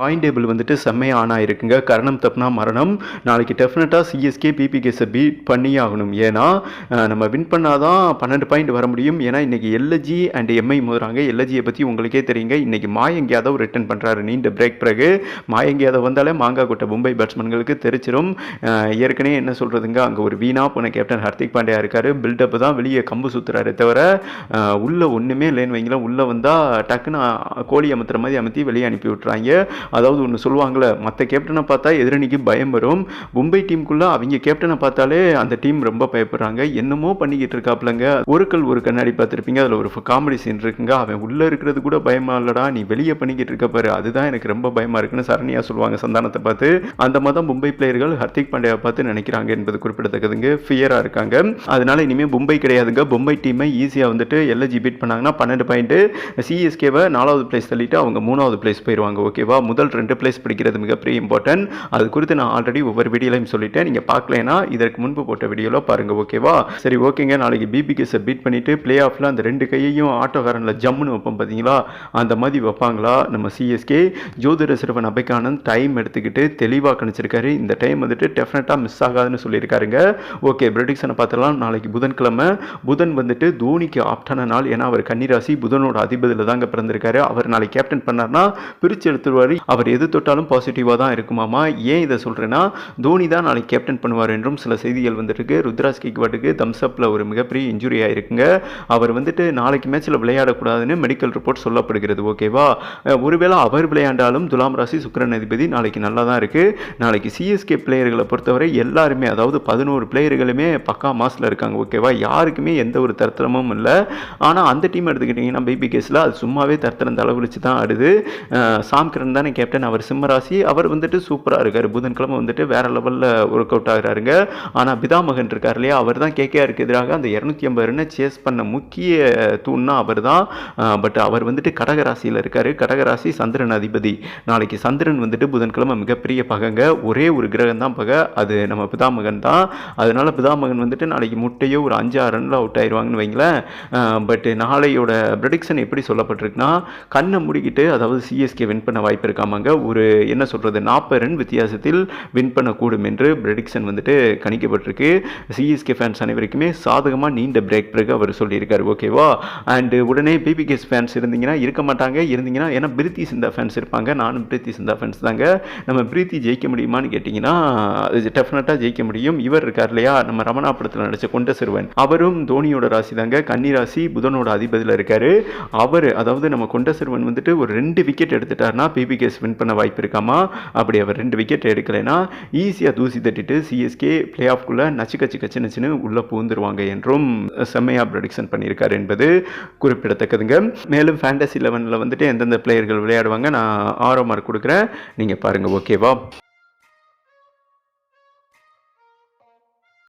Point table வந்துட்டு செம்மையாக on ஆயிருக்குங்க. கரணம் தப்புனா மரணம். நாளைக்கு டெஃபினட்டாக சிஎஸ்கே பிபிகேஸை பீட் பண்ணியே ஆகணும் ஏன்னா நம்ம வின் பண்ணால் தான் பன்னெண்டு பாயிண்ட் வர முடியும். ஏன்னா இன்றைக்கி எல்ஜி அண்ட் எம்ஐ மோதுறாங்க. எல்ஜியை பற்றி உங்களுக்கே தெரியுங்க. இன்றைக்கி மாயங்க் யாதவ் ரிட்டர்ன் பண்ணுறாரு நீண்ட பிரேக் பிறகு. மாயங்க் யாதவ் வந்தாலே மாங்காய் கொட்ட மும்பை பேட்ஸ்மேன்களுக்கு தெரிச்சிடும் ஏற்கனவே என்ன சொல்கிறதுங்க அங்கே ஒரு வீணா போன கேப்டன் ஹர்திக் பாண்டியா இருக்கார். பில்டப் தான் வெளியே கம்பு சுற்றுறாரு தவிர உள்ளே ஒன்றுமே இல்லைன்னு வைங்களேன். உள்ளே வந்தால் டக்குன்னு கோழி அமுத்துற மாதிரி அமுத்தி வெளியே அனுப்பி விட்றாங்க அதாவது ஒன்று சொல்லுவாங்களே மற்ற கேப்டனை பார்த்தா எதிரணிக்கு பயம் வரும். மும்பை டீமுக்குள்ளே அவங்க கேப்டனை பார்த்தாலே அந்த டீம் ரொம்ப பயப்படுறாங்க. என்னமோ பண்ணிக்கிட்டு இருக்காப்லங்க. ஒரு கல் ஒரு கண்ணாடி பார்த்துருப்பீங்க அதில் ஒரு காமெடி சீன் இருக்குங்க. அவன் உள்ளே இருக்கிறது கூட பயமா இல்லடா நீ வெளியே பண்ணிக்கிட்டு இருக்க பாரு. அதுதான் எனக்கு ரொம்ப பயமா இருக்குன்னு சரணியா சொல்லுவாங்க சந்தானத்தை பார்த்து. அந்த மாதிரி தான் மும்பை பிளேயர்கள் ஹர்திக் பாண்டியாவை பார்த்து நினைக்கிறாங்க என்பது குறிப்பிடத்தக்கதுங்க. ஃபியராக இருக்காங்க. அதனால இனிமேல் மும்பை கிடையாதுங்க. மும்பை டீமை ஈஸியாக வந்துட்டு எல்ஜி பீட் பண்ணாங்கன்னா பன்னெண்டு பாயிண்ட்டு சிஎஸ்கேவை நாலாவது பிளேஸ் தள்ளிட்டு அவங்க மூணாவது பிளேஸ் போயிடுவாங்க ஓகேவா முதல் ரெண்டு பிளேஸ் பிடிக்கிறது மிகப்பெரிய இம்பார்ட்டன்ட் அது குறித்து நான் ஆல்ரெடி ஒவ்வொரு வீடியோலையும் சொல்லிட்டேன். நீங்கள் பார்க்கலனா இதற்கு முன்பு போட்ட வீடியோவில் பாருங்கள் ஓகேவா சரி ஓகேங்க நாளைக்கு பிபிகேஸை பீட் பண்ணிவிட்டு ப்ளே ஆஃபில் அந்த ரெண்டு கையையும் ஆட்டோக்காரனில் ஜம்முன்னு வைப்போம் பார்த்தீங்களா அந்த மாதிரி வைப்பாங்களா? நம்ம சிஎஸ்கே ஜோதிர சிறுவன் அபைக்கானந்த் டைம் எடுத்துக்கிட்டு தெளிவாக கணிச்சிருக்காரு. இந்த டைம் வந்துட்டு டெஃபினட்டாக மிஸ் ஆகாதுன்னு சொல்லியிருக்காருங்க. ஓகே ப்ரெடிக்ஷனை பார்த்தலாம் நாளைக்கு புதன்கிழமை. புதன் வந்துட்டு தோனிக்கு ஆப்டான நாள். ஏன்னா அவர் கன்னிராசி. புதனோட அதிபதியில் தாங்க பிறந்திருக்காரு. அவர் நாளைக்கு கேப்டன் பண்ணார்னா பிரித்து எடுத்துருவார். அவர் எது தொட்டாலும் பாசிட்டிவாக தான் இருக்குமாமா ஏன் இதை சொல்கிறேன்னா தோனி தான் நாளைக்கு கேப்டன் பண்ணுவார் என்றும் சில செய்திகள் வந்துருக்கு. ருத்ராஜ் கிக்வாட்டுக்கு தம்ஸ்அப்பில் ஒரு மிகப்பெரிய இன்ஜுரி ஆயிருக்குங்க. அவர் வந்துட்டு நாளைக்கு மேட்ச்சில் விளையாடக்கூடாதுன்னு மெடிக்கல் ரிப்போர்ட் சொல்லப்படுகிறது ஓகேவா ஒருவேளை அவர் விளையாண்டாலும் துலாம் ராசி சுக்கரன் அதிபதி நாளைக்கு நல்லா தான் இருக்குது நாளைக்கு சிஎஸ்கே பிளேயர்களை பொறுத்தவரை எல்லாருமே அதாவது பதினோரு பிளேயர்களுமே பக்கா மாசில் இருக்காங்க ஓகேவா யாருக்குமே எந்த ஒரு தர்த்தனமும் இல்லை. ஆனால் அந்த டீம் எடுத்துக்கிட்டிங்கன்னா பிபி கேஸில் அது சும்மாவே தர்த்தனம் தலைவலிச்சு தான் ஆடுது. அஹ் சாம் கிரண் தானே கேப்டன் அவர் சிம்மராசி அவர் வந்துட்டு சூப்பராக இருக்கார். புதன்கிழமை வந்துட்டு வேற லெவலில் ஒர்க் அவுட் ஆகிறாருங்க. ஆனால் பிதாமகன் இருக்கார் இல்லையா? அவர் தான் கேகேஆருக்கு எதிராக அந்த இரநூத்தி ஐம்பது ரன்னை சேஸ் பண்ண முக்கிய தூண்னா அவர் தான் பட் அவர் வந்துட்டு கடகராசியில் இருக்கார். கடகராசி சந்திரன் அதிபதி. நாளைக்கு சந்திரன் வந்துட்டு புதன்கிழமை மிகப்பெரிய பகைங்க. ஒரே ஒரு கிரகம் தான் பகை. அது நம்ம பிதாமகன் தான். அதனால் பிதாமகன் வந்துட்டு நாளைக்கு முட்டையோ ஒரு அஞ்சு ஆறு ரனில் அவுட் ஆயிடுவாங்கன்னு வைங்களேன் பட் நாளையோட ப்ரெடிக்ஷன் எப்படி சொல்லப்பட்டிருக்குன்னா கண்ணை மூடிக்கிட்டு அதாவது சிஎஸ்கே வின் பண்ண வாய்ப்பு இருக்காமாங்க ஒரு என்ன சொல்கிறது நாற்பது ரன் வித்தியாசத்தில் வின் பண்ணக்கூடும் என்று ப்ரெடிக்ஷன் வந்துட்டு கணிக்கப்பட்டிருக்கு. சிஎஸ்கே ஃபேன்ஸ் அனைவருக்குமே சாதகமாக நீண்ட பிரேக் பிறகு அவர் சொல்லியிருக்காரு ஓகேவா? அண்டு உடனே பிபிகேஸ் ஃபேன்ஸ் இருந்தீங்கன்னா இருக்க மாட்டாங்க இருந்தீங்கன்னா ஏன்னா பிரீத்தி சிந்தா ஃபேன்ஸ் இருப்பாங்க நானும் பிரீத்தி சிந்தா ஃபேன்ஸ் தாங்க. நம்ம பிரீத்தி ஜெயிக்க முடியுமான்னு கேட்டிங்கன்னா டெஃபினட்டாக ஜெயிக்க முடியும். இவர் இருக்கார் இல்லையா? நம்ம ரமணா படத்தில் நடிச்ச கொண்ட சிறுவன். அவரும் தோனியோட ராசி தாங்க. கன்னி ராசி புதனோட அதிபதியில் இருக்கார். அவர் அதாவது நம்ம கொண்ட சிறுவன் வந்துட்டு ஒரு ரெண்டு விக்கெட் எடுத்துட்டாருன்னா பிபிகேஸ் வின் பண்ண வாய்ப்பு இருக்காமா? அப்படி அவர் ரெண்டு விக்கெட் எடுக்கலைன்னா ஈஸியாக தூசி தட்டிட்டு சிஎஸ்கே பிளே ஆஃப்குள்ளே நச்சு கச்சு கச்சு நச்சுன்னு உள்ளே பூந்துருவாங்க என்றும் செம்மையாக ப்ரொடிக்ஷன் பண்ணியிருக்காரு என்பது குறிப்பிடத்தக்கதுங்க. மேலும் ஃபேண்டசி லெவனில் வந்துட்டு எந்தெந்த பிளேயர்கள் விளையாடுவாங்க? நான் ஆரோ மார்க் கொடுக்குறேன். நீங்கள் பாருங்கள் ஓகேவா